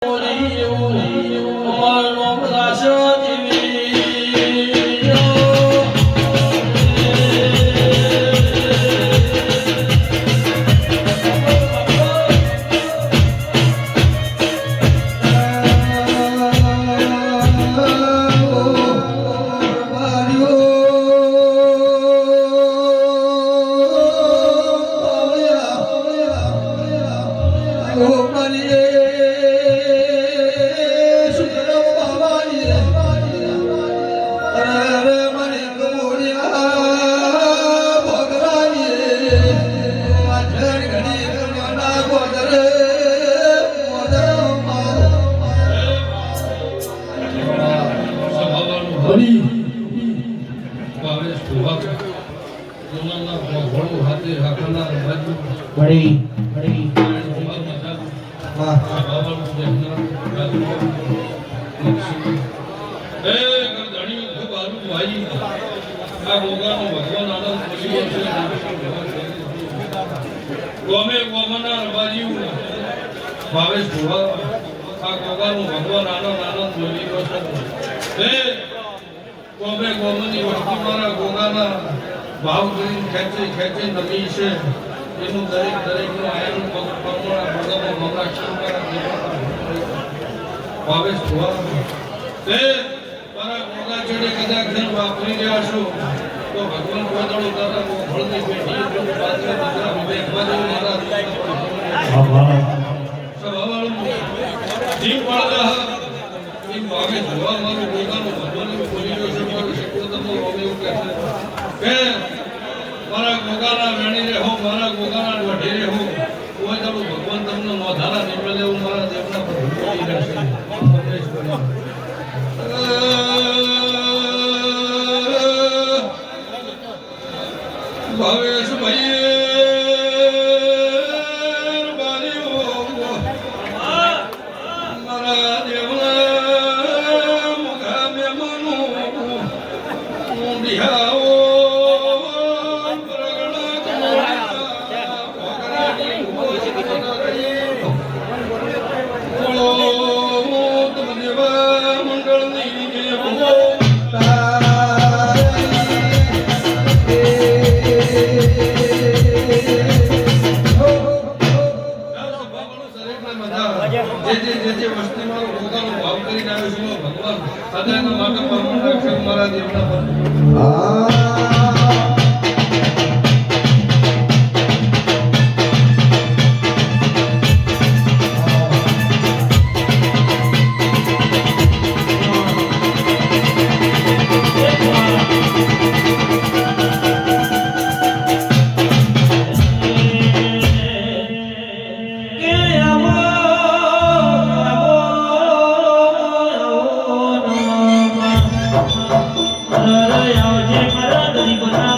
સભાવાનું ઘોડો હાથે હાકનાર બાજુ વળી વળી એ ભાઈ આ રોગાનો ભગવાન આનંદ છે ગોમે ગોમના રબાજીઓ ભાવેશ ભુવા આ ગોગાનું ભગવાન આનંદ આનંદ બોલી છે હે ગોમે ગોમની વસ્તુ મારા ભાવ કરીને ખેંચી ખેંચી નમી છે. એનું દરેક દરેકનું આયનું પગોળા ભગવાન મમરા શંકર ભાવેશ ભુવા તે મારા મોગા જોડે કદાચ ધન વાપરી રહ્યા છો તો ભગવાન કોદળો તારા ફળની પેટી જો પાત્ર દીકરા વિવેક બાજુ મારા સભાવાળું જીવ પાડતા એ ભાવે જોવા મારું ગોગાનું ભગવાન બોલી રહ્યો છે. મારું શક્ય તમે હવે એવું કહે છે. કે મારા ગોગાના વેણી રે હો, મારા ગોગાના વઢી રે હો. કોઈ તારું ભગવાન તમને નોધારા નીકળે હું મારા દેવના પર ભાવેશ ભાઈ બારીઓ ભગવાન. સદાનો માટે પરમાનંદ મારા એમના પર. Jai